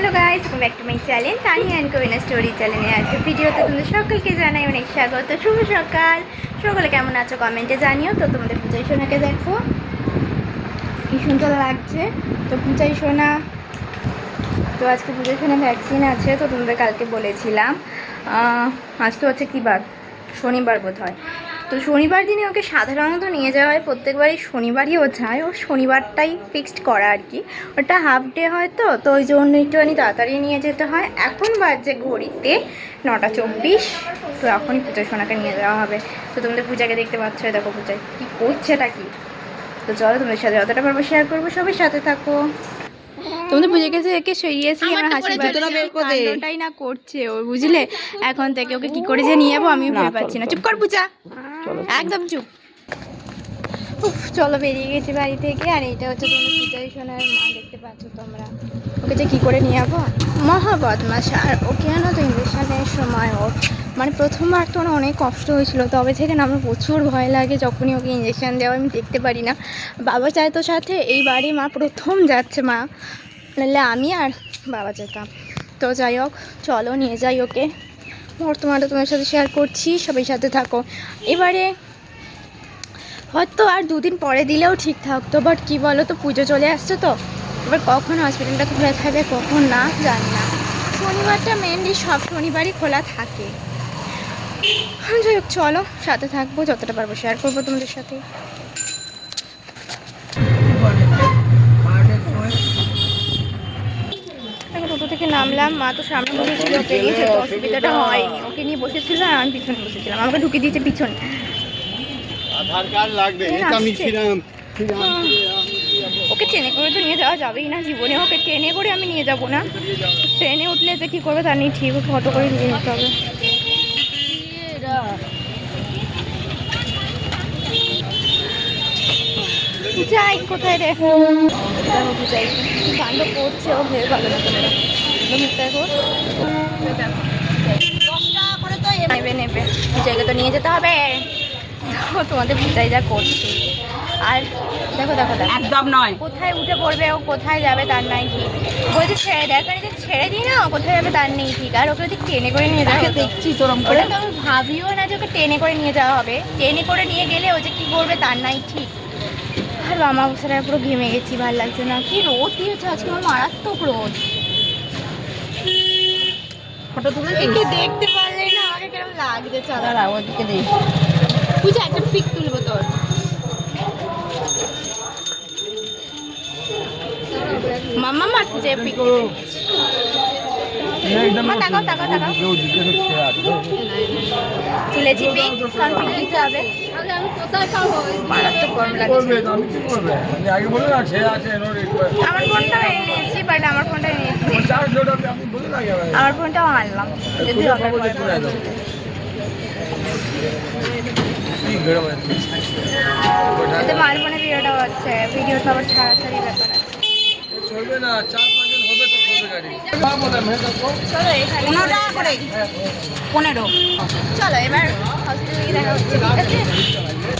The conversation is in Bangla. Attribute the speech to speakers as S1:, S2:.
S1: Hello guys, welcome back to my channel. Tani and Koyena story চ্যানেলে আজকে ভিডিওতে তোমাদের সকলকে জানাই অনেক স্বাগত। শুভ সকাল। সকলে কেমন আছো কমেন্টে জানিও। তো তোমাদের পূজাই সোনাকে দেখো। কি সুন্দর লাগছে। তো পূজাই সোনা, তো আজকে পূজাই সোনা ভ্যাকসিন আছে, তো তোমাদের কালকে বলেছিলাম। আজকে হচ্ছে কী বার? শনিবার বোধ হয় তো শনিবার দিনে ওকে সাধারণত নিয়ে যাওয়া হয় প্রত্যেকবারই শনিবারই ও যায়। ও শনিবারটাই ফিক্সড করা আর কি। ওটা হাফ ডে হয় তো তো ওই জন্য একটুখানি তাড়াতাড়ি নিয়ে যেতে হয়। এখন বাজে ঘড়িতে নটা চব্বিশ তো এখনই পূজা সোনাকে নিয়ে যাওয়া হবে। তো তোমাদের পূজাকে দেখতে পাচ্ছ দেখো পূজায় কী করছে এটা কি? তো চলো তোমাদের সাথে যতটা পারব শেয়ার করব সবাই সাথে থাকো। তোমাদের পুজো কাছে একে সরিয়েছি আমার হাসি। কাণ্ডটাই না করছে ও বুঝলে? এখন থেকে ওকে কি করে যে নিয়ে যাব আমি ভেবে পাচ্ছি না। চুপ কর পূজা। একদম চুপ। চলো, বেরিয়ে গেছি বাড়ি থেকে। আর এটা হচ্ছে তোমার পূজাই সোনার মা, দেখতে পাচ্ছ তোমরা। ওকে যে কী করে নিয়ে যাব? মহা বদমাস আর ওকে জানো তো ইঞ্জেকশনের সময় ওর মানে প্রথমবার তো ওর অনেক কষ্ট হয়েছিল। তবে থেকে না আমার প্রচুর ভয় লাগে যখনই ওকে ইঞ্জেকশন দেওয়া আমি দেখতে পারি না। বাবা চায় তো সাথে। এই বাড়ি মা প্রথম যাচ্ছে মা। নাহলে আমি আর বাবা যেতাম। তো যাই হোক, চলো নিয়ে যাই ওকে। বর্তমানে তোমার সাথে শেয়ার করছি, সবাই সাথে থাকো। এবারে, হয়তো আর দুদিন পরে দিলেও ঠিক থাকতো বাট কী বলো তো পুজো চলে আসছে তো। এবার কখন হসপিটালটা খোলা থাকবে, কখন না, জানি না। শনিবারটা মেনলি সব শনিবারই খোলা থাকে। যাই হোক, চলো, সাথে থাকব, যতটা পারব শেয়ার করব তোমাদের সাথে এখন নামলাম মা তো সামনে বসেছিল ওকে নিয়ে যেতে অসুবিধাটা হয়নি। ওকে নিয়ে বসেছিল আর আমি পিছনে বসেছিলাম। আমাকে ঢুকে দিয়েছে পিছনে।
S2: আধার কার্ড লাগবে এটা আমি ছিলাম
S1: ওকে ট্রেনে করে তো নিয়ে যাওয়া যাবেই না জীবনে। ওকে ট্রেনে করে আমি নিয়ে যাব না। ট্রেনে উঠলে যে কী করবে তার নিয়ে ঠিক ওকে অটো করে নিয়ে যেতে হবে। যাই কোথায় রে? যাই কাণ্ড করছে ও ভেবে ভালো লাগে নেবে নেবে। পূজাইকে তো নিয়ে যেতে হবে। তো তোমাদের পূজাই যা করছে। আর দেখো দেখো দেখো।
S3: একদম নয়।
S1: কোথায় উঠে পড়বে ও কোথায় যাবে তার নাই ঠিক। বলছে ছেড়ে দেয় কারণ যে ছেড়ে দিই না কোথায় যাবে তার নেই ঠিক। আর ওকে যদি টেনে করে নিয়ে যাওয়া
S3: দেখছি তোরম করে।
S1: তো আমি ভাবিও না যে ওকে টেনে করে নিয়ে যাওয়া হবে। টেনে করে নিয়ে গেলে ও যে কী করবে তার নাই ঠিক। আর মামা বসারা পুরো ঘেমে গেছি ভালো লাগছে না। কি রোদ দিয়েছে আজকে আমার মারাত্মক রোদ।
S3: ফটো তুলে
S1: একটু দেখতে পারলে না আমাকে কেমন লাগছে চাঁদা
S3: দাঁড়া দিকে দেখ
S1: বুঝে একটা পিক তুলবো তোর মাম্মা মার যে পিক তাকাও তাকাও তাকাও তুলেছি পিক কারণ পিক দিতে হবে। মারাত্মক গরম লাগছে।
S2: আগে বলে না ছেড়ে আছে
S1: আমার ফোনটাও এনে নিয়েছি বাট আমার ফোনটা এনে নিয়েছি
S2: আমি বলে না
S1: আমার ফোনটাও আনলাম। যদি এতে মার ফোনে ভিডিওটা হচ্ছে ভিডিও সবার ছাড়াছাড়ি ব্যাপার আছে।
S2: চলবে না চার পাঁচজন হবে তো চলবে গাড়ি
S1: চলো
S3: পনেরো টাকা করে পনেরো
S1: চলো এবার হসপিটালে দেখা হচ্ছে। ঠিক আছে